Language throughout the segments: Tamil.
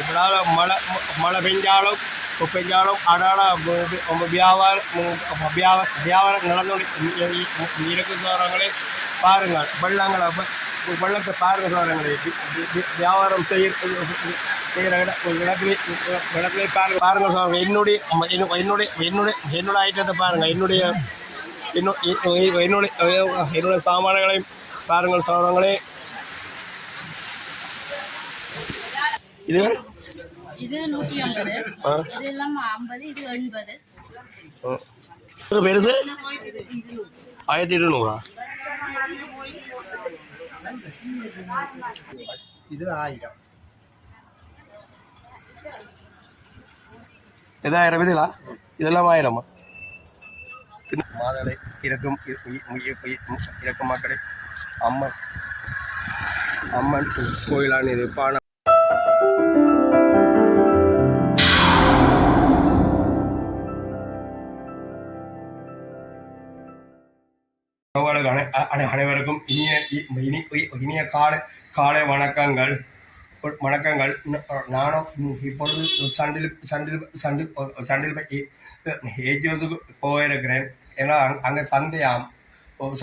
விடாத மழை மழை பெஞ்சாலும் இப்போ பெஞ்சாலும் அடாட வியாபாரம் வியாபார வியாபாரம் நடந்து இருக்கு சோரங்களே பாருங்கள் வெள்ளங்களை ப- வெள்ளத்தை பாருங்க சோரங்களே வியாபாரம் செய்ய செய்கிற இட இடத்துல இடத்துல பாருங்க பாருங்க சோழங்க என்னுடைய என்னுடைய என்னுடைய என்னோட ஐட்டத்தை பாருங்கள் என்னுடைய என்னுடைய என்னுடைய சாமான்களையும் பாருங்கள் சோரங்களே இது இது நூற்றி ஐம்பது ஆ. இது இல்லாம ஐம்பது இது எண்பது. இது பெருசு ஆயிரத்தி இருநூறா? இது ஆயிரம். எதாயிரம் இதுலா? இதெல்லாம் ஆயிரமா? மாதலை இறக்கும் இறக்கும் மக்களை அம்மன் அம்மன் கோயிலான இது பான அனைவருக்கும் இனிய இனி இனிய காலை காலை வணக்கங்கள். வணக்கங்கள். நானும் இப்பொழுது சண்டில் சண்டில் சண்டில் சண்டில் ஏஜியோஸுக்கு போயிருக்கிறேன். ஏன்னா அங்கே சந்தையாம்.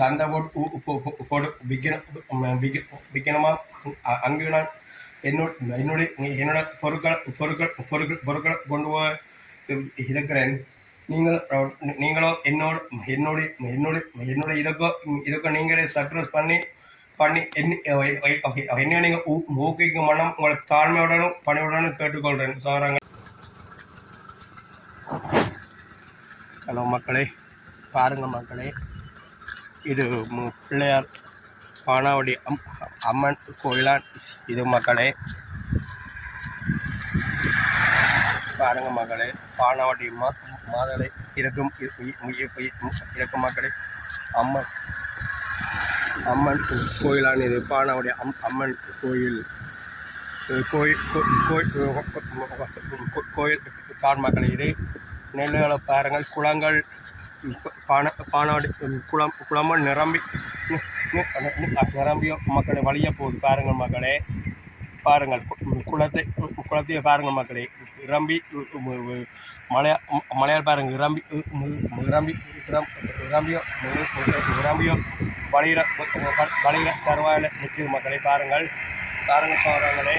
சந்தை போட்டு போட்டு விற்கணும் விற்க விற்கணுமா அங்கே நான் என்னோட என்னுடைய என்னோட பொருட்கள் பொருட்கள் பொருட்கள் பொருட்கள் கொண்டு போய் இருக்கிறேன். நீங்கள் நீங்களோ நீங்களும் என்னோட என்னுடைய என்னுடைய என்னுடைய இதுக்கோ இதுக்கோ நீங்களே சக்ரஸ் பண்ணி பண்ணி என்ன என்ன நீங்கள் ஊ- ஊக்குவிக்கும் மனம் உங்களை தாழ்மையுடனும் பணியுடனும் கேட்டுக்கொள்கிறேன். சாராங்க. ஹலோ மக்களே பாருங்கள் மக்களே இது மு- பிள்ளையார் பானாவடி அம் அம்மன் கோயிலான் இது மக்களே பாருங்க மகளே பானாவடி மா மாதளை இறக்கும் இறக்கும் மக்களே அம்மன் அம்மன் கோயிலான இது பானாவடி அம் அம்மன் கோயில் கோயில் கோ- கோயில் கோயில் தான் மக்களே இது நெல்லுகளை பாருங்கள் குளங்கள் பான பானாடி குளம் குளமும் நிரம்பி நிரம்பிய மக்களை வழிய போகுது. பாருங்கள் மக்களே பாருங்கள் குளத்தை குளத்தையே பாருங்கள் மக்களே. நிரம்பி மலையா மலையால் பாருங்கள் நிரம்பி நிரம்பி நிரம்பியோ நிரம்பியோ வழியிற வழியிற தருவாயில் நிற்குது மக்களை. பாருங்கள் பாருங்கள் சோழர்களே.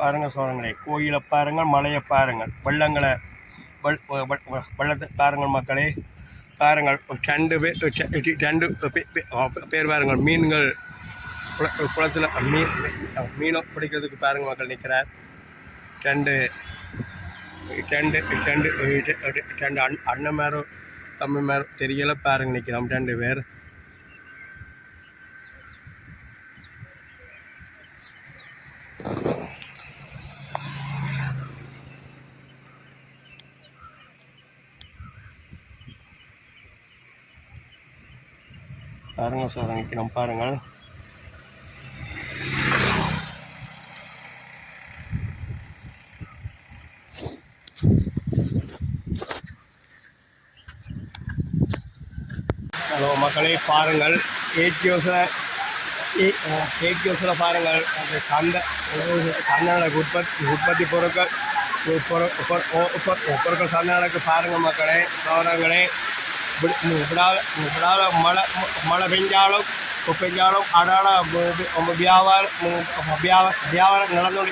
பாருங்க சோழங்களே கோயிலை பாருங்கள் மலையை பாருங்கள். வெள்ளங்களை வெள்ளத்தை பாருங்கள் மக்களே. பாருங்கள் ரெண்டு பேர் ரெண்டு பேர் பாருங்கள். மீன்கள் குள- குளத்தில் மீன் மீனை பிடிக்கிறதுக்கு பாருங்க மக்கள் நிற்கிறார் ரெண்டு ரெண்டு ரெண்டு ரெண்டு அண்ணன் மேரும் தம்பி மேரும் தெரியல பாருங்க நிற்கிறோம் ரெண்டு பேர். பாருங்க சார் நிற்கிறோம் பாருங்கள். ஹலோ மக்களே பாருங்கள். ஏடியோஸில் ஏடியோஸில் பாருங்கள். அந்த சந்தை சந்தனக்கு உற்பத்தி உற்பத்தி பொருட்கள் பொருட்கள் சந்தனக்கு பாருங்கள் மக்களே சோரங்களே விடாத மழை மழை பெஞ்சாலும் பெஞ்சாலும் அடாட வியாபாரம் வியாபாரம் நடந்து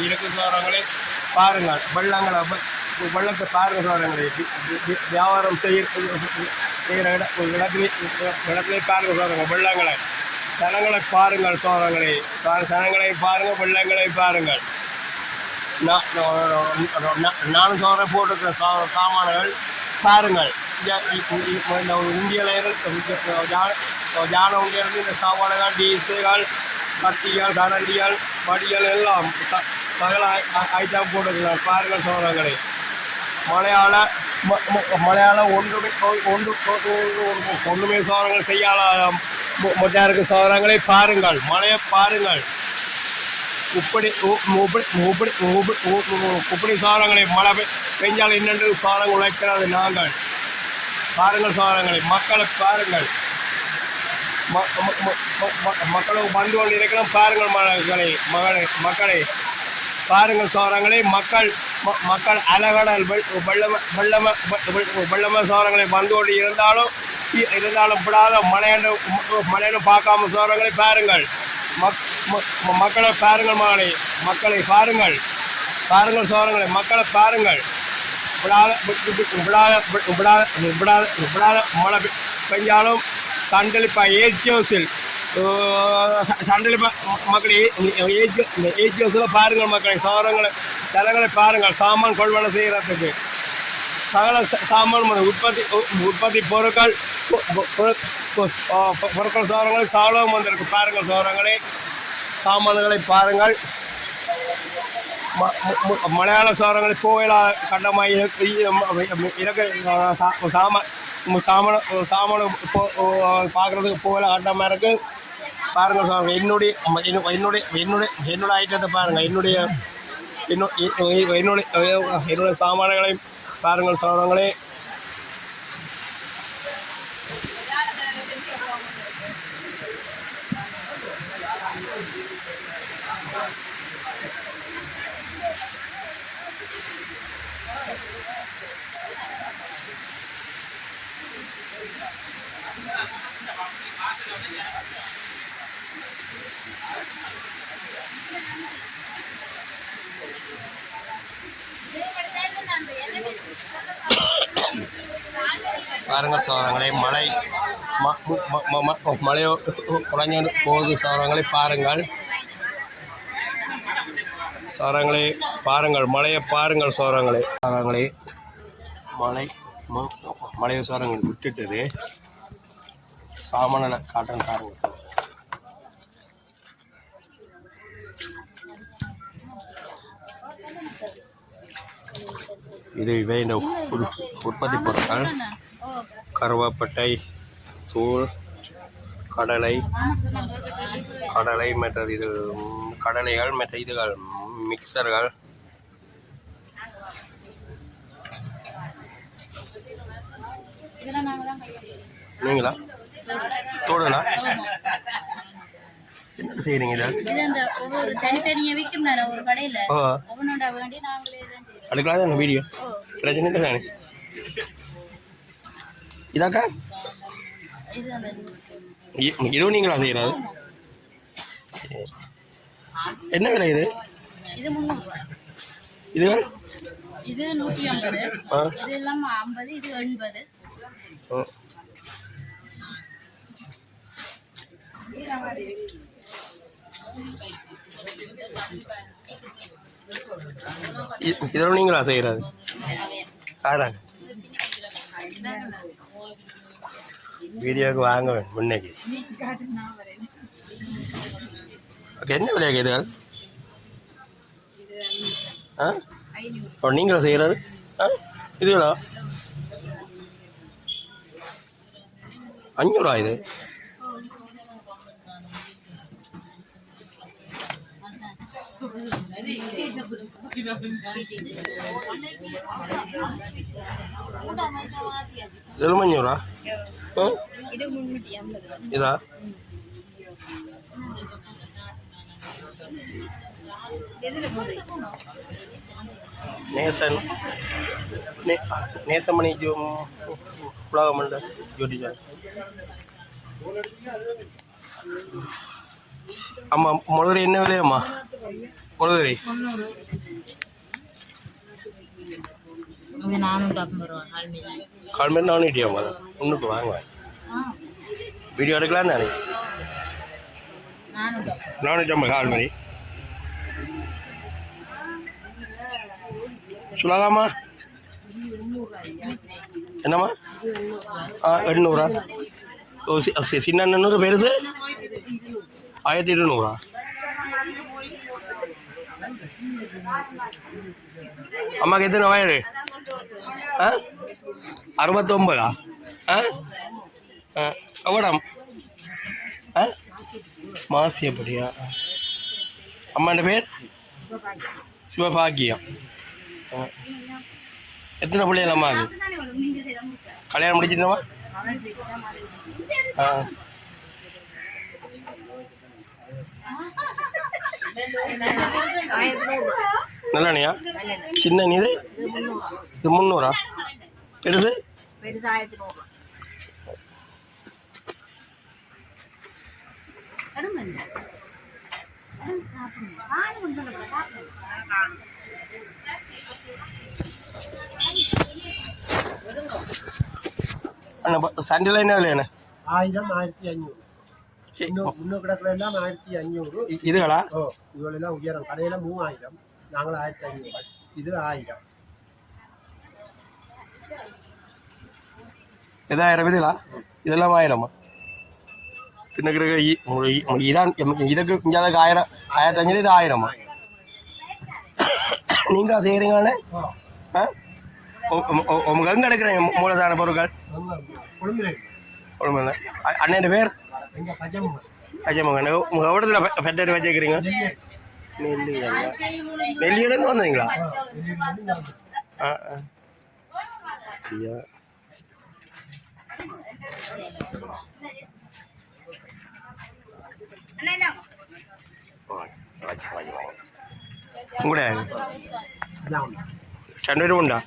இருக்கு சோழங்களே பாருங்கள் வெள்ளங்களை வெள்ளத்தை பாருங்க சோழங்களே வியாபாரம் செய்ய செய்கிற இட இடத்துல இடத்துல பாருங்க சோழங்க வெள்ளங்களை. சனங்களை பாருங்கள் சோழங்களே சனங்களை பாருங்கள் வெள்ளங்களை பாருங்கள். நான் நான் நானும் போட்டிருக்கிற சாமான்கள் பாருங்கள். இந்த- இ- இ- இந்த இந்தியாவில் ஜான இருந்து இந்த சாமான்கள் டீசல்கள் கத்திகள் கரண்டிகள் வடிகள் எல்லாம் ச சகல ஐ- ஐட்டம் போட்டிருக்கிறார் பாருங்கள் சோழர்களே மலையாள மலையாள ஒன்றுமே ஒன்று ஒன்றுமே சோழங்கள் செய்யாத மொட்டாருக்கு சோழங்களை பாருங்கள். மலையை பாருங்கள். உப்படி உப்படி உப்படி உப்படி உ- மழை பெஞ்சால் என்னென்று சோழங்கள் உழைக்கிறது நாங்கள். பாருங்கள் சாரங்களை மக்களை பாருங்கள். ம- மக்களும் வந்து கொண்டு இருக்கிறோம் பாருங்கள் மக்களை மகளை மக்களை. பாருங்கள் சோரங்களை மக்கள் ம- மக்கள் அலகடல் வெள்ளம வெள்ளம வெள்ளம சோரங்களை வந்து கொண்டு இருந்தாலும் இருந்தாலும் விடாத மலையனு மலையனு பார்க்காம சோரங்களை பாருங்கள். மக் மக்களை பாருங்கள் மகளை மக்களை பாருங்கள். பாருங்கள் சோரங்களை மக்களை பாருங்கள். விடாத விடாத விடாத விடாத விடாத மழை பெஞ்சாலும் சண்டலிப்பா ஏஜியோஸில் சண்டலிப்பா மக்களே ஏஜ் ஹவுஸில் பாருங்கள் மக்களை சோரங்களை சிலங்களை பாருங்கள் சாமான் கொள்வனை செய்கிறதுக்கு சகல சாமான் உற்பத்தி உற்பத்தி பொருட்கள் பொருட்கள் சோரங்கள் சாலவும் வந்திருக்கு. பாருங்கள் சோரங்களே சாமான்களை பாருங்கள். മലയാള സാധനങ്ങൾ ம- കണ്ടമായി ഇതൊക്കെ സാമ கண்டமாய் இறக்க சாம சாமன சாமன பார்க்குறதுக்கு கோயிலா கண்டமாக இருக்கு பாருங்க சார் என்னுடைய ம- என்னுடைய என்னுடைய என்னோட ஐட்டத்தை பாருங்க என்னுடைய என்னுடைய என்னுடைய சாமான்களை பாருங்கள் சோரங்களே பாருங்கள் சோரங்களே மழை ம- ம- மழையோ குறைஞ்சு போகுது சோரங்களை பாருங்கள். சோரங்களே பாருங்கள் மலையை பாருங்கள் சோரங்களே. சோரங்களே மலை மலையை சோரங்கள் விட்டுட்டது. சாமான காட்டுறேன் பாருங்கள் சார். இது இவை இந்த உற்- உற்பத்தி பொருட்கள். கருவாப்பட்டை கருவேப்பட்டை தூள் கடலை கடலை மற்ற இது கடலைகள் மற்ற இதுகள் மிக்சர்கள். நீங்களா? தோடுங்களா என்ன செய்கிறீங்க இதை? தானே அதுக்கெல்லாம் தான் வீடியோ. பிரச்சனை இல்லை தானே? இதாக்கா? இதுவும் நீங்களா செய்யறது? என்ன விலை இது? இது முந்நூறுரூவா இதுகள் இது? நூற்றி ஐம்பது. இது இல்லாமல் ஐம்பது இது எண்பது. இதெல்லாம் நீங்களா செய்கிறது ஆறாங்க. வீடியோவுக்கு வாங்க முன்னைக்கு என்ன இதுகள்? ஆ? ஓ நீங்களும் செய்கிறது ஆ? இதுகளா அஞ்சூறா இது? இதெல்லாம் அஞ்சூறா? இது இதா? நேசன். நேசமணி ஜோ உலகமண்ட ஜோடி ஆமாம் முழுகரை என்ன விலையம்மா முழுகரை இது நானூற்றி ஐம்பது ரூபா கால் மீன் கால் மணி நானூற்றியாம்மா ஒன்றுக்கு வாங்க. வீடியோ எடுக்கலாம் தானே நானூற்றி ஐம்பது. கால் மணி சுலாகாமா என்னம்மா? ஆ எண்ணூறா. ஓ சி சி- சின்ன எண்ணூறு பெருசு ஆயிரத்தி இருநூறா. அம்மாக்கு எத்தனை வயது? ஆ? அறுபத்தொம்பதா? ஆ? ஆ எவ்வளோ ஆ? மாசி அப்படியா அம்மாண்ட பேர்? சிவபாகியம். எத்தனை பிள்ளைகள் அம்மா? அது கல்யாணம் முடிச்சிருந்தோமா ஆ. நல்லெண்ணையா சின்ன இது இது முந்நூறா? பெருசு பெருசு? சண்டில் என்ன விலையாண்ணே? ஆயிரம் ஆயிரத்தி சரி, இன்னும் கிடக்குற எல்லாம் ஆயிரத்தி இ- இதுகளா? ஓ இதுவெல்லாம் உயரம். கடையில் மூவாயிரம். நாங்கள் ஆயிரத்தி ஐநூறு. இது ஆயிரம். எதாயிரம் இதுகளா? இதெல்லாம் ஆயிரமா? பின்ன கிடக்க இ- ஒரு இ- இதான் எம்- இதுக்கு இங்கே ஆயிரம் ஆயிரத்தி அஞ்சூறு இது ஆயிரமா நீங்கள் செய்கிறீங்கண்ணே ஓ ஆ உங்க எங்கே எடுக்கிறீங்க மூலதான பொருட்கள் குழுமில் ஒழுங்கு அண்ணன் பேர் எங்கள் பஜம் அஜயமங்கண்ணே உங்கள் எவ்வளோத்துல பெட்டர் வச்சுக்கிறீங்க நெல்லியா நெல்லியிலேருந்து வந்தீங்களா ஆ ஆ ஐயா உங்களே ரெண்டு பேரும் உண்டா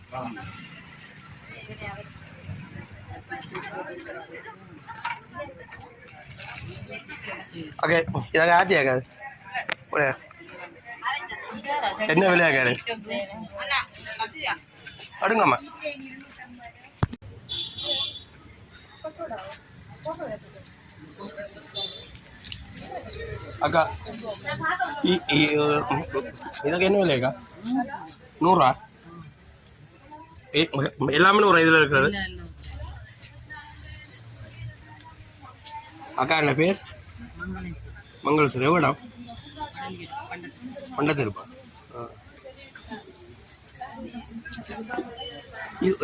ஓகே இதாக ஆட்டியாக்காது ஒரு என்ன விலையாக்காது அடுங்கம்மா அக்கா இதுக்கு என்ன விலையாக்கா நூறா எல்லாமே நூறா இதில் இருக்கிறது அக்கா என்ன பேர் மங்களேஸ்வரி எவ்வளோ பண்டத்திருப்பா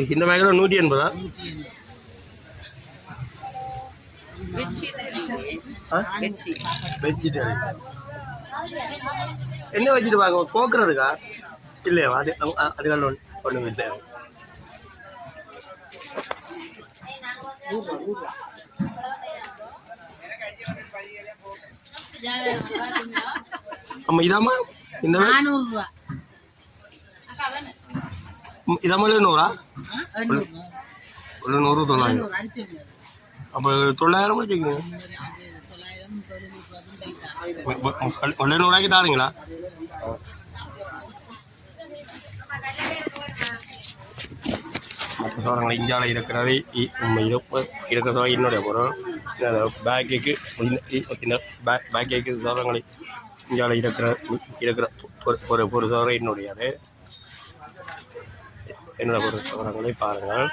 இந்த பேக்கில் நூற்றி எண்பதா? வெஜிடேரியன் என்ன வச்சுட்டு பாக்க போக்குறதுக்கா இல்லையா? அது அதுக்கான ஒன்று ஒன்றும் இல்லை. ஆமா இதாம்மா? இந்த bag? நானூறுரூவா. ம், இதாம்மா நூறா? ஒரு நூறு தொள்ளாயிரம். அப்போ தொள்ளாயிரம் வச்சுக்கோங்க ஒன்றே நூறாக்கி தாருங்களா மற்ற சோழங்களை இந்தியாவில் இருக்கிறது நம்ம இருப்பு இருக்க சோழ என்னுடைய பொருள் இந்த பேக்கேக்கு இந்த இ- இந்த சோழங்களை இந்தியாவில் இருக்கிற இருக்கிற ஒரு ஒரு ஒரு சோழ என்னுடையது என்னோட ஒரு சோழங்களை பாருங்கள்